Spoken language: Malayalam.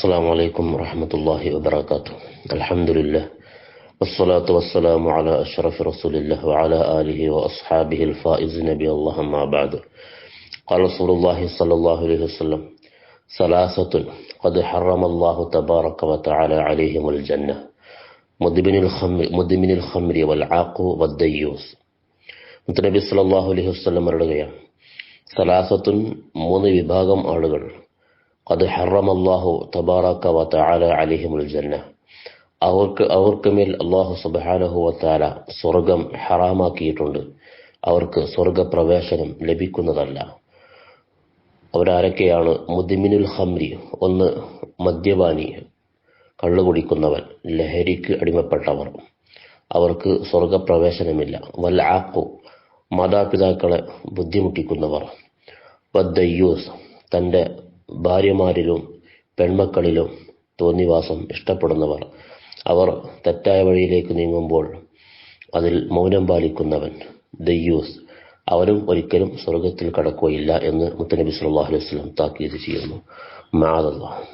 السلام عليكم ورحمة الله وبركاته الحمد لله والصلاة والسلام على أشرف رسول الله وعلى آله وأصحابه الفائز نبي الله ما بعد قال رسول الله صلى الله عليه وسلم ثلاثة قد حرم الله تبارك وتعالى عليهم الجنة مدمن الخمر, مدمن الخمر والعاق والديوس നബി സല്ലല്ലാഹു അലൈഹി വസല്ലം പറയുകയാണ് സലാസത്തുൻ മൂന്ന് വിഭാഗം ആളുകൾ അത് ഹറമല്ലാഹു തബാറക്ക വ തആല അലൈഹിമുൽ ജന്ന അവർക്ക് അവർക്ക് മേൽ അള്ളാഹു സുബ്ഹാനഹു വ തആല സ്വർഗം ഹറാമാക്കിയിട്ടുണ്ട്. അവർക്ക് സ്വർഗപ്രവേശനം ലഭിക്കുന്നതല്ല. അവരാരൊക്കെയാണ് മുദിമിനുൽ ഹംരി ഒന്ന് മദ്യപാനി കള്ളുകുടിക്കുന്നവൻ ലഹരിക്ക് അടിമപ്പെട്ടവർ. അവർക്ക് സ്വർഗപ്രവേശനമില്ല. വല്ല ആക്കു മാതാപിതാക്കളെ ബുദ്ധിമുട്ടിക്കുന്നവർ. വദ്ദയ്യൂസ് തന്റെ ഭാര്യമാരിലും പെൺമക്കളിലും തോന്നിവാസം ഇഷ്ടപ്പെടുന്നവർ. അവർ തെറ്റായ വഴിയിലേക്ക് നീങ്ങുമ്പോൾ അതിൽ മൗനം പാലിക്കുന്നവൻ ദയ്യൂസ്. അവരും ഒരിക്കലും സ്വർഗത്തിൽ കടക്കുകയില്ല എന്ന് മുത്തനബി സല്ലല്ലാഹു അലൈഹി വസല്ലം താക്കീത് ചെയ്യുന്നു. മാതല്ലാഹ്